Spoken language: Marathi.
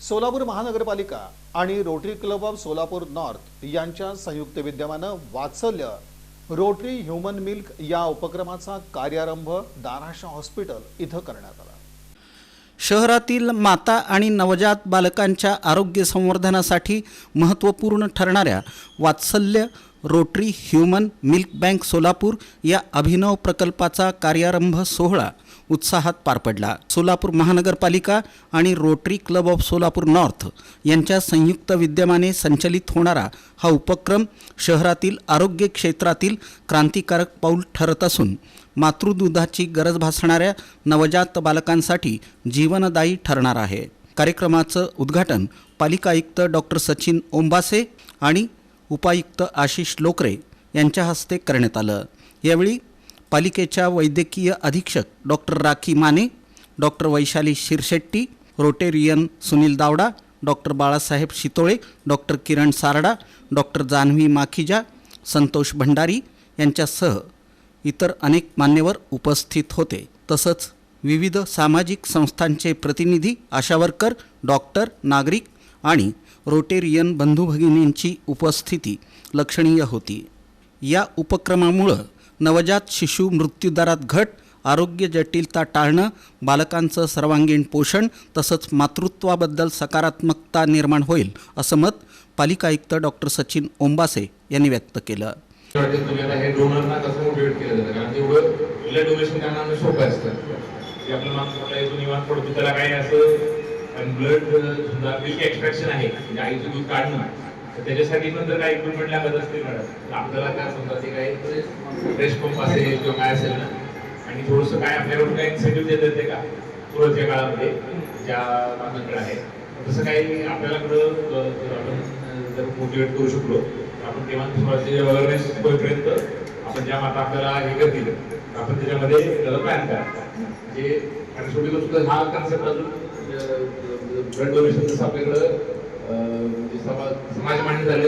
सोलापूर महानगरपालिका आणि Rotary club of Solapur north यांच्या संयुक्त विद्यमानं वात्सल्य रोटरी ह्युमन मिल्क या उपक्रमाचा कार्यारंभ दाराशा हॉस्पिटल इथं करण्यात आला. शहरातील माता आणि नवजात बालकांच्या आरोग्य संवर्धनासाठी महत्त्वपूर्ण ठरणाऱ्या Vatsalya Rotary human milk bank Solapur या अभिनव प्रकल्पाचा कार्यारंभ सोहळा उत्साहात पार पडला. सोलापूर महानगरपालिका आणि Rotary club of Solapur north यांच्या संयुक्त विद्यमाने संचलित होणारा हा उपक्रम शहरातील आरोग्य क्षेत्रातील क्रांतिकारक पाऊल ठरत असून मातृदुधाची गरज भासणाऱ्या नवजात बालकांसाठी जीवनदायी ठरणार आहे. कार्यक्रमाचं उद्घाटन पालिका आयुक्त डॉक्टर सचिन ओंबासे आणि उपायुक्त आशिष लोकरे यांच्या हस्ते करण्यात आलं. यावेळी पालिकेच्या वैद्यकीय अधीक्षक doctor Rakhi Mane doctor Vaishali Shirshetti Rotarian Sunil Davda doctor Balasaheb Shitole doctor Kiran Sarda doctor Janhavi Makhija Santosh Bhandari यांच्यासह इतर अनेक मान्यवर उपस्थित होते. तसंच विविध सामाजिक संस्थांचे प्रतिनिधी आशावर्कर डॉक्टर नागरिक आणि रोटेरियन बंधू भगिनींची उपस्थिती लक्षणीय होती. या उपक्रमामुळं नवजात शिशू मृत्यूदरात घट आरोग्य जटिलता टाळणं बालकांचं सर्वांगीण पोषण तसंच मातृत्वाबद्दल सकारात्मकता निर्माण होईल असं मत पालिका आयुक्त डॉक्टर सचिन ओंबासे यांनी व्यक्त केलं. हे डोनरना कसं मोटिवेट ब्लड काही असं ब्लड एक्स्ट्रॅक्शन आहे म्हणजे आईचं दूध काढणं. त्याच्यासाठी पण जर काही इक्विपमेंट लागत असतील मॅडम आपल्याला काय समजा ते काही म्हणजे फ्रेश पंप असेल किंवा काय असेल ना आणि थोडस काय आपल्याकडून काही इन्सेंटिव्ह देत येते का? पुढच्या काळामध्ये ज्या माणसांकडे आहे. तसं काही आपल्याला कडं जर आपण जर मोटिवेट करू शकलो आपण तेव्हा थोडासे अवेअरनेस होईपर्यंत आपण ज्या माता आपल्याला हे करतील आपण त्याच्यामध्ये त्याला प्लॅन करा. म्हणजे आणि सुद्धा हा कन्सेप्ट अजून ब्लड डोनेशन जसं आपल्याकडं म्हणजे समाज समाज मान्य झाले